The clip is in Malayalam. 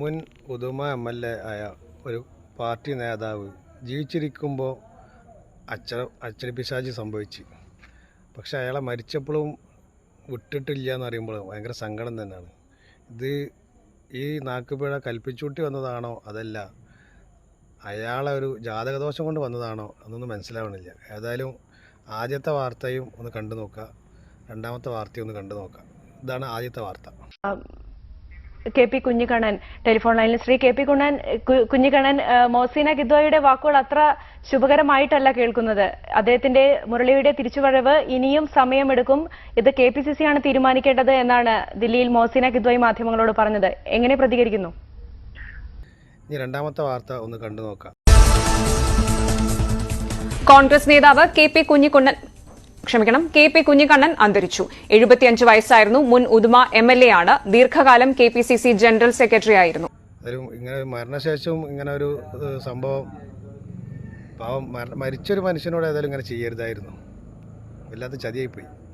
മുൻ ഉദുമ എം എൽ എ ആയ ഒരു പാർട്ടി നേതാവ് ജീവിച്ചിരിക്കുമ്പോൾ അച്ച അച്ചടി പിശാചി സംഭവിച്ചു. പക്ഷെ അയാളെ മരിച്ചപ്പോഴും വിട്ടിട്ടില്ല എന്ന് പറയുമ്പോൾ ഭയങ്കര സങ്കടം തന്നെയാണ്. ഇത് ഈ നാക്കുപിഴ കൽപ്പിച്ചൂട്ടി വന്നതാണോ അതല്ല അയാളെ ഒരു ജാതകദോഷം കൊണ്ട് വന്നതാണോ അതൊന്നും മനസ്സിലാവണില്ല. ഏതായാലും ആദ്യത്തെ വാർത്തയും ഒന്ന് കണ്ടു നോക്കുക രണ്ടാമത്തെ വാർത്തയും ഒന്ന് കണ്ടു നോക്കുക ഇതാണ് ആദ്യത്തെ വാർത്ത. കെ പി കുഞ്ഞിക്കണ്ണൻ ടെലിഫോൺ ലൈനിൽ. ശ്രീ കെ പി കുണ്ണൻ കുഞ്ഞിക്കണ്ണൻ മോസീന ഗിദ്വയുടെ വാക്കുകൾ അത്ര ശുഭകരമായിട്ടല്ല കേൾക്കുന്നത്. അദ്ദേഹത്തിന്റെ മുരളിയുടെ തിരിച്ചുവരവ് ഇനിയും സമയമെടുക്കും. ഇത് കെ പി സി സി ആണ് തീരുമാനിക്കേണ്ടത് എന്നാണ് ദില്ലിയിൽ മോസീന ഗിദ്വയ് മാധ്യമങ്ങളോട് പറഞ്ഞത്. എങ്ങനെ പ്രതികരിക്കുന്നു? ഇനി രണ്ടാമത്തെ വാർത്ത ഒന്ന് കണ്ടു നോക്കാം കോൺഗ്രസ് നേതാവ് കെ പി കുഞ്ഞിക്കുണ്ണൻ ക്ഷമിക്കണം. കെ പി കുഞ്ഞിക്കണ്ണൻ അന്തരിച്ചു. എഴുപത്തിയഞ്ച് വയസ്സായിരുന്നു മുൻ ഉദുമ എം എൽ എ ആണ്. ദീർഘകാലം K P C C general secretary ആയിരുന്നു. ഒരു ഇങ്ങനെ മരണശേഷവും ഇങ്ങനെ ഒരു സംഭവം പാവം മര- മരിച്ചൊരു മനുഷ്യനോട് ഏതായാലും ഇങ്ങനെ ചെയ്യരുതായിരുന്നു. വല്ലാത്ത ചതിയായിപ്പോയി.